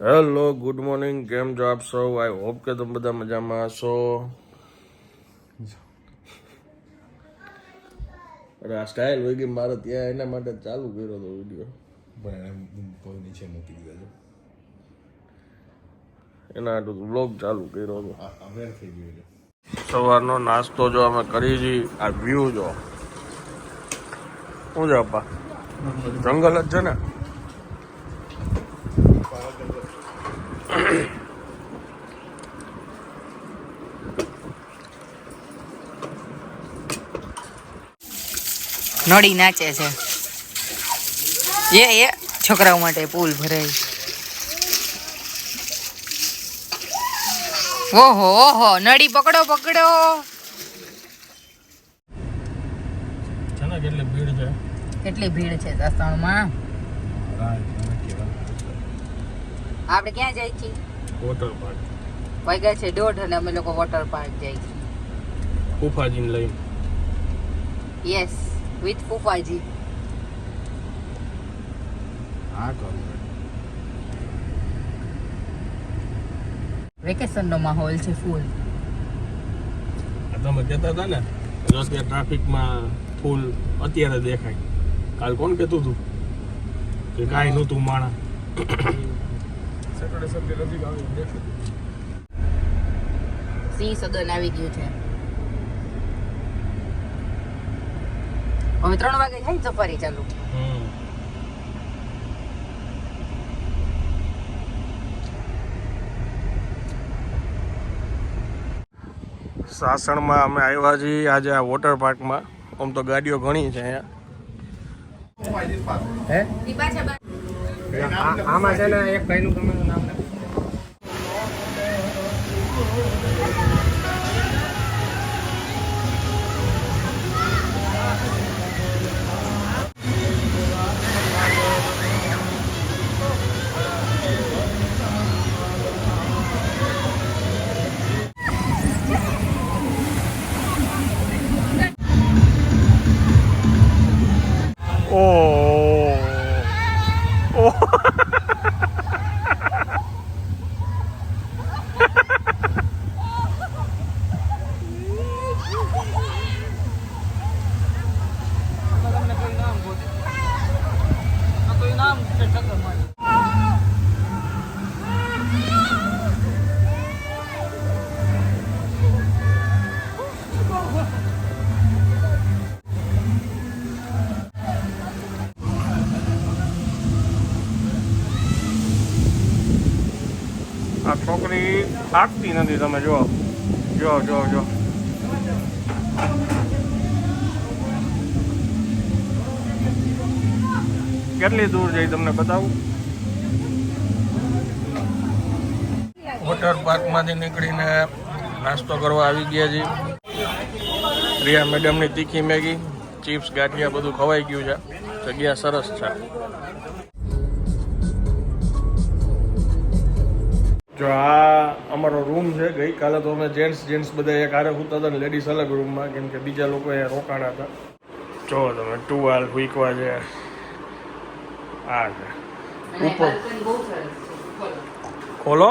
Hello good morning કેમ છો આપ સૌ? આઈ હોપ કે તમે બધા મજામાં હશો અરે આ સ્ટાઇલ હોય ગઈ મારે ત્યાં એના માટે ચાલુ કર્યો હતો વીડિયો પણ એને પગ નીચે મૂકી દીધા એના હાટુ બ્લોગ ચાલુ કર્યો હતો. અવેર થઈ ગયો સવારનો નાસ્તો જો અમે કરી છી આ વ્યૂ જો. શું છે જંગલ જ છે ને? નડી નાચે છે. એ એ છોકરાઓ માટે પુલ ભરાય. ઓહો ઓહો નડી પકડો પકડો. કેટલી ભીડ છે? કેટલી ભીડ છે દસણમાં આપણે ક્યાં જાય છીએ? વોટર પાર્ક વાગ્યા છે દોઢ અને અમે લોકો વોટર પાર્ક જઈએ છીએ. ફૂફાજીને લઈને. યસ વિથ ફૂફાજી. હા કરું વેકેશન નો માહોલ છે ફૂલ આ તમે કહેતા હતા ને અત્યારે ટ્રાફિકમાં ફૂલ અત્યારે દેખાય. કાલ કોણ કહેતું હતું કે કાંઈ નહોતું માણા. સેટરડે સન્ડે નજીક આવી દેખાય સિંહ સદન આવી ગયું છે. હવે ત્રણ વાગે થાય ને સફારી ચાલુ? સાસણમાં અમે આવ્યા છીએ આજે આ વોટર પાર્કમાં આમ તો ગાડીઓ ઘણી છે અહીંયા. આમાં છે ને એક ભાઈનું તમારું નામ લખો. આ છોકરી થાકતી નથી, તમે જો જો જો જો કેટલી દૂર જઈ તમને બતાવું? વોટર પાર્કમાંથી નીકળીને નાસ્તો કરવા આવી ગયા છીએ. રિયા મેડમની તીખી મેગી, ચિપ્સ, ગાંઠિયા બધું ખવાઈ ગયું છે. જગ્યા સરસ છે. જો આ અમારો રૂમ છે ગઈકાલે તો અમે જેન્ટ્સ જેન્ટ્સ બધા એક હારે સૂતા હતા ને લેડીઝ અલગ રૂમમાં કેમ કે બીજા લોકો અહીંયા રોકાણા હતા. જો તમે ટુવાલ ફૂકવા છે આ છે. ઉપર ખોલો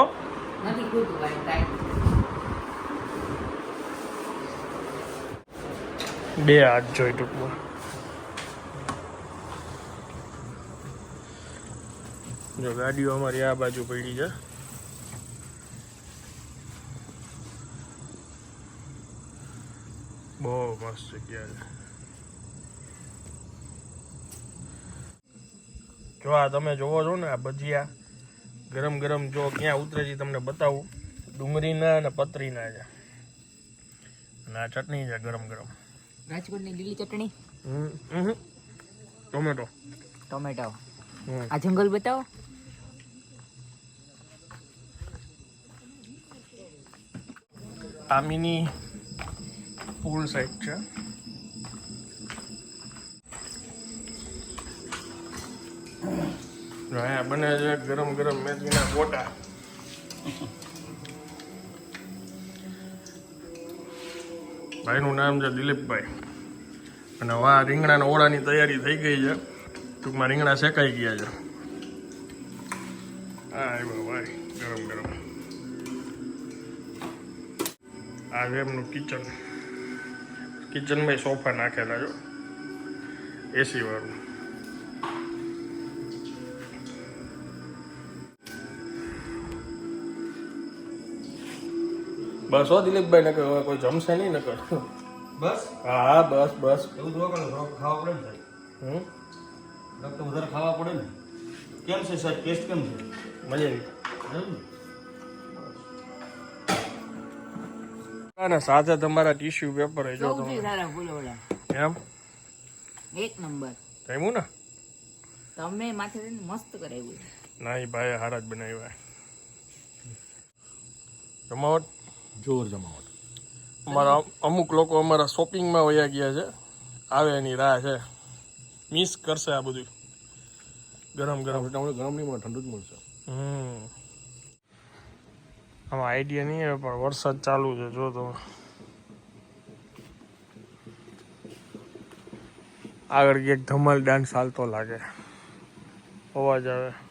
બે હાથ જોઈ ટૂંકમાં. જો ગાડીઓ અમારી આ બાજુ પડી છે. બહુ મસ્ત જગ્યા છે. જો આ તમે જોવો છો ને આ ભજીયા ગરમ ગરમ જો ક્યાં ઉતરે છે તમને બતાવું. ડુંગળીના અને પતરીના છે. અને આ ચટણી છે ગરમ ગરમ. રાજકોટની લીલી ચટણી? હમ. ટોમેટો. ટોમેટો. આ જંગલ બતાવો. આ મિની પૂલ સાઈડ છે. અહીંયા બને છે ગરમ ગરમ મેથીના ગોટા. ભાઈનું નામ છે દિલીપભાઈ. અને વા રીંગણાના ઓળાની તૈયારી થઈ ગઈ છે. ટૂંકમાં રીંગણા શેકાઈ ગયા છે. હા આવ્યો ભાઈ, ગરમ ગરમ. આ એમનું કિચન કિચનમાં સોફા નાખેલા જો. એસી વાળું. બસ હો દિલીપભાઈ નકર હવે કોઈ જમશે નહીં નકર બસ? હા બસ બસ. એવું તો ખાવા પડે ને સાહેબ. હમ? ડોક્ટર વધારે ખાવા પડે ને. કેમ છે સાહેબ? ટેસ્ટ કેમ છે? મજા આવી. અને સાથે તમારા ટીશ્યુ પેપર જો સૌથી સારા એમ? એક નંબર. જમ્યું ને? તમે માથે થઈને મસ્ત કરાવ્યું ના ભાઈ હારા જ બનાવ્યા. જમાવટ? જોર જમાવટ. અમારા અમુક લોકો અમારા શોપિંગમાં વયા ગયા છે. આવે એની રાહ છે. મિસ કરશે આ બધું. ગરમ ગરમ. ગરમ નહીં મળે ઠંડુ જ મળશે. હમ. આમાં આઈડિયા નહીં આવે, પણ વરસાદ ચાલુ છે, જો તમે. આગળ એક ધમાલ ડાન્સ હાલતો લાગે. અવાજ આવે.